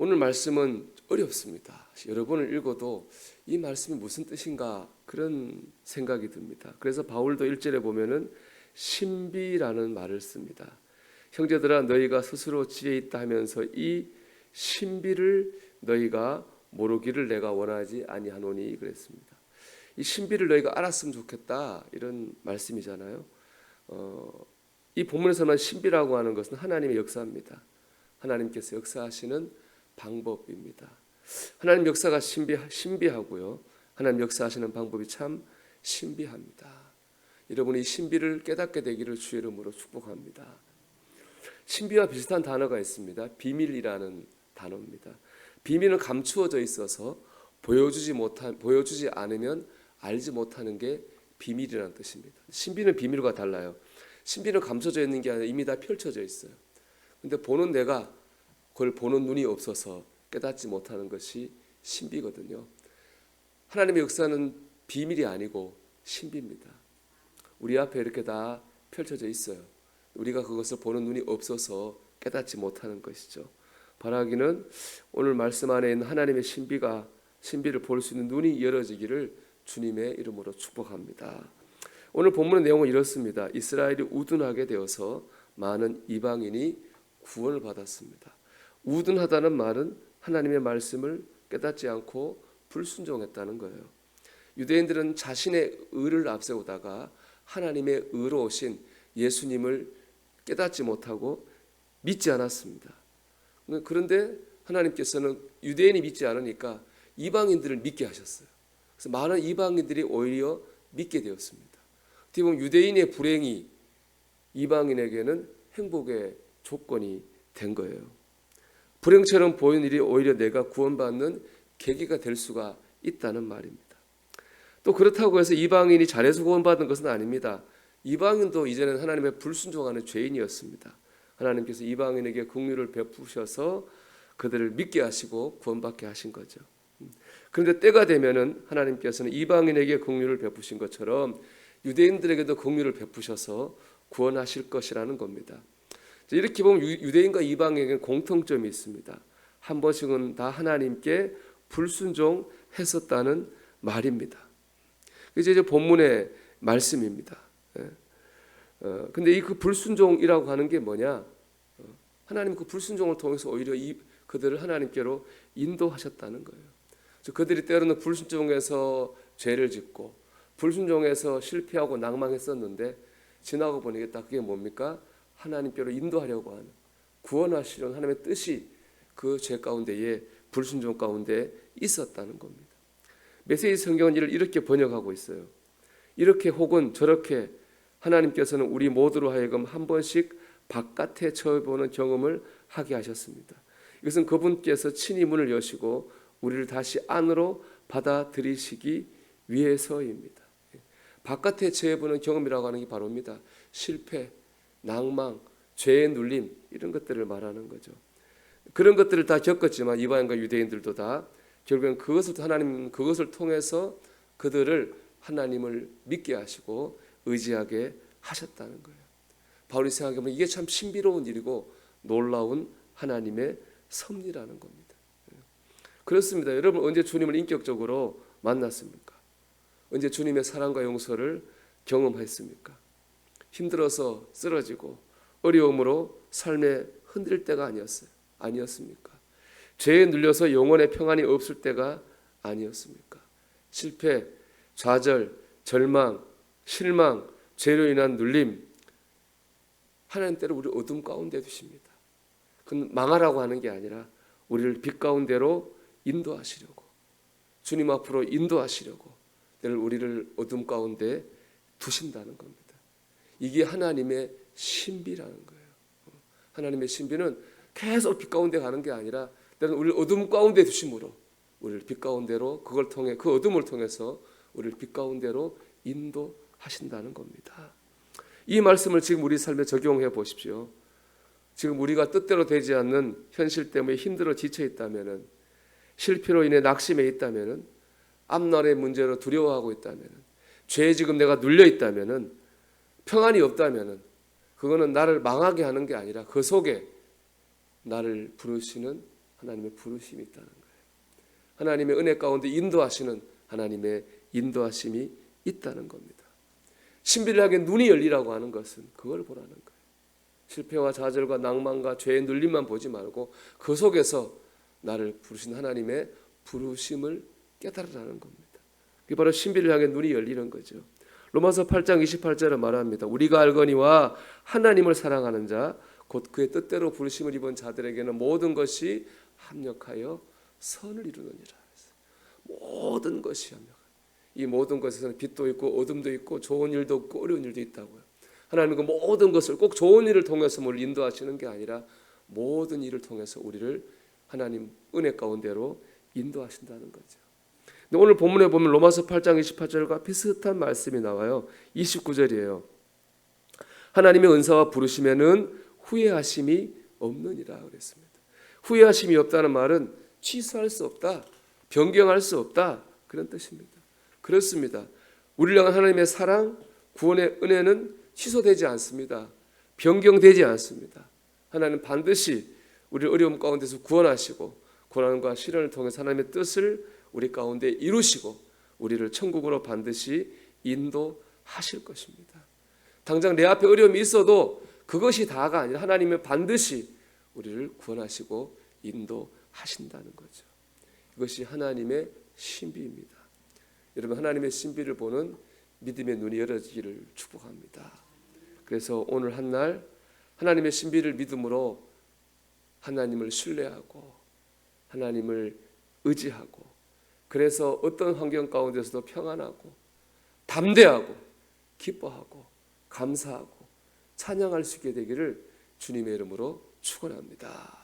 오늘 말씀은 어렵습니다. 여러 번을 읽어도 이 말씀이 무슨 뜻인가 그런 생각이 듭니다. 그래서 바울도 1절에 보면은 신비라는 말을 씁니다. 형제들아 너희가 스스로 지혜 있다 하면서 이 신비를 너희가 모르기를 내가 원하지 아니하노니 그랬습니다. 이 신비를 너희가 알았으면 좋겠다 이런 말씀이잖아요. 어, 이 본문에서만 신비라고 하는 것은 하나님의 역사입니다. 하나님께서 역사하시는 방법입니다. 하나님 역사가 신비, 신비하고요. 하나님 역사하시는 방법이 참 신비합니다. 여러분이 신비를 깨닫게 되기를 주의 이름으로 축복합니다. 신비와 비슷한 단어가 있습니다. 비밀이라는 단어입니다. 비밀은 감추어져 있어서 보여주지 못한 보여주지 않으면 알지 못하는 게 비밀이라는 뜻입니다. 신비는 비밀과 달라요. 신비는 감춰져 있는 게 아니라 이미 다 펼쳐져 있어요. 근데 보는 내가 그걸 보는 눈이 없어서 깨닫지 못하는 것이 신비거든요. 하나님의 역사는 비밀이 아니고 신비입니다. 우리 앞에 이렇게 다 펼쳐져 있어요. 우리가 그것을 보는 눈이 없어서 깨닫지 못하는 것이죠. 바라기는 오늘 말씀 안에 있는 하나님의 신비가 신비를 볼 수 있는 눈이 열어지기를 주님의 이름으로 축복합니다. 오늘 본문의 내용은 이렇습니다. 이스라엘이 우둔하게 되어서 많은 이방인이 구원을 받았습니다. 우둔하다는 말은 하나님의 말씀을 깨닫지 않고 불순종했다는 거예요. 유대인들은 자신의 의를 앞세우다가 하나님의 의로 오신 예수님을 깨닫지 못하고 믿지 않았습니다. 그런데 하나님께서는 유대인이 믿지 않으니까 이방인들을 믿게 하셨어요. 그래서 많은 이방인들이 오히려 믿게 되었습니다. 어떻게 보면 유대인의 불행이 이방인에게는 행복의 조건이 된 거예요. 불행처럼 보이는 일이 오히려 내가 구원받는 계기가 될 수가 있다는 말입니다. 또 그렇다고 해서 이방인이 잘해서 구원받은 것은 아닙니다. 이방인도 이제는 하나님의 불순종하는 죄인이었습니다. 하나님께서 이방인에게 긍휼을 베푸셔서 그들을 믿게 하시고 구원받게 하신 거죠. 그런데 때가 되면은 하나님께서는 이방인에게 긍휼을 베푸신 것처럼 유대인들에게도 긍휼을 베푸셔서 구원하실 것이라는 겁니다. 이렇게 보면 유대인과 이방인에게는 공통점이 있습니다. 한 번씩은 다 하나님께 불순종했었다는 말입니다. 이제 이제 본문의 말씀입니다. 예. 어, 근데 이 그 불순종이라고 하는 게 뭐냐? 어, 하나님 그 불순종을 통해서 오히려 이 그들을 하나님께로 인도하셨다는 거예요. 그들이 때로는 불순종해서 죄를 짓고 불순종해서 실패하고 낭망했었는데 지나고 보니까 그게 뭡니까? 하나님께로 인도하려고 하는 구원하시려는 하나님의 뜻이 그 죄 가운데에 불순종 가운데 있었다는 겁니다. 메시지 성경은 이를 이렇게 번역하고 있어요. 이렇게 혹은 저렇게 하나님께서는 우리 모두로 하여금 한 번씩 바깥에 처해보는 경험을 하게 하셨습니다. 이것은 그분께서 친히 문을 여시고 우리를 다시 안으로 받아들이시기 위해서입니다. 바깥에 처해보는 경험이라고 하는 게 바로입니다. 실패, 낭망, 죄의 눌림 이런 것들을 말하는 거죠. 그런 것들을 다 겪었지만 이방인과 유대인들도 다 결국엔 그것을 하나님 그것을 통해서 그들을 하나님을 믿게 하시고 의지하게 하셨다는 거예요. 바울이 생각해보면 이게 참 신비로운 일이고 놀라운 하나님의 섭리라는 겁니다. 그렇습니다. 여러분 언제 주님을 인격적으로 만났습니까? 언제 주님의 사랑과 용서를 경험했습니까? 힘들어서 쓰러지고 어려움으로 삶에 흔들 때가 아니었어요. 아니었습니까? 죄에 눌려서 영혼의 평안이 없을 때가 아니었습니까? 실패, 좌절, 절망, 실망, 죄로 인한 눌림 하나님 때로 우리 어둠 가운데 두십니다. 그건 망하라고 하는 게 아니라 우리를 빛 가운데로 인도하시려고 주님 앞으로 인도하시려고 늘 우리를 어둠 가운데 두신다는 겁니다. 이게 하나님의 신비라는 거예요. 하나님의 신비는 계속 빛 가운데 가는 게 아니라 때는 우리를 어둠 가운데 두심으로 우리를 빛 가운데로 그걸 통해 그 어둠을 통해서 우리를 빛 가운데로 인도하신다는 겁니다. 이 말씀을 지금 우리 삶에 적용해 보십시오. 지금 우리가 뜻대로 되지 않는 현실 때문에 힘들어 지쳐 있다면은 실패로 인해 낙심해 있다면은 앞날의 문제로 두려워하고 있다면은 죄에 지금 내가 눌려 있다면은 평안이 없다면은 그거는 나를 망하게 하는 게 아니라 그 속에 나를 부르시는 하나님의 부르심이 있다는 거예요. 하나님의 은혜 가운데 인도하시는 하나님의 인도하심이 있다는 겁니다. 신비하게 눈이 열리라고 하는 것은 그걸 보라는 거예요. 실패와 좌절과 낭만과 죄의 눌림만 보지 말고 그 속에서 나를 부르신 하나님의 부르심을 깨달으라는 겁니다. 그게 바로 신비를 향해 눈이 열리는 거죠. 로마서 8장 28절에 말합니다. 우리가 알거니와 하나님을 사랑하는 자 곧 그의 뜻대로 부르심을 입은 자들에게는 모든 것이 합력하여 선을 이루느니라. 모든 것이 합력. 이 모든 것에서는 빛도 있고 어둠도 있고 좋은 일도 없고 어려운 일도 있다고요. 하나님은 그 모든 것을 꼭 좋은 일을 통해서 뭘 인도하시는 게 아니라 모든 일을 통해서 우리를 하나님 은혜 가운데로 인도하신다는 거죠. 근데 오늘 본문에 보면 로마서 8장 28절과 비슷한 말씀이 나와요. 29절이에요. 하나님의 은사와 부르심에는 후회하심이 없느니라 그랬습니다. 후회하심이 없다는 말은 취소할 수 없다, 변경할 수 없다 그런 뜻입니다. 그렇습니다. 우리를 향한 하나님의 사랑, 구원의 은혜는 취소되지 않습니다. 변경되지 않습니다. 하나님 반드시 우리를 어려움 가운데서 구원하시고 고난과 시련을 통해 하나님의 뜻을 우리 가운데 이루시고 우리를 천국으로 반드시 인도하실 것입니다. 당장 내 앞에 어려움이 있어도 그것이 다가 아니라 하나님은 반드시 우리를 구원하시고 인도하신다는 거죠. 이것이 하나님의 신비입니다. 여러분 하나님의 신비를 보는 믿음의 눈이 열어지기를 축복합니다. 그래서 오늘 한 날 하나님의 신비를 믿음으로 하나님을 신뢰하고 하나님을 의지하고 그래서 어떤 환경 가운데서도 평안하고 담대하고 기뻐하고 감사하고 찬양할 수 있게 되기를 주님의 이름으로 축원합니다.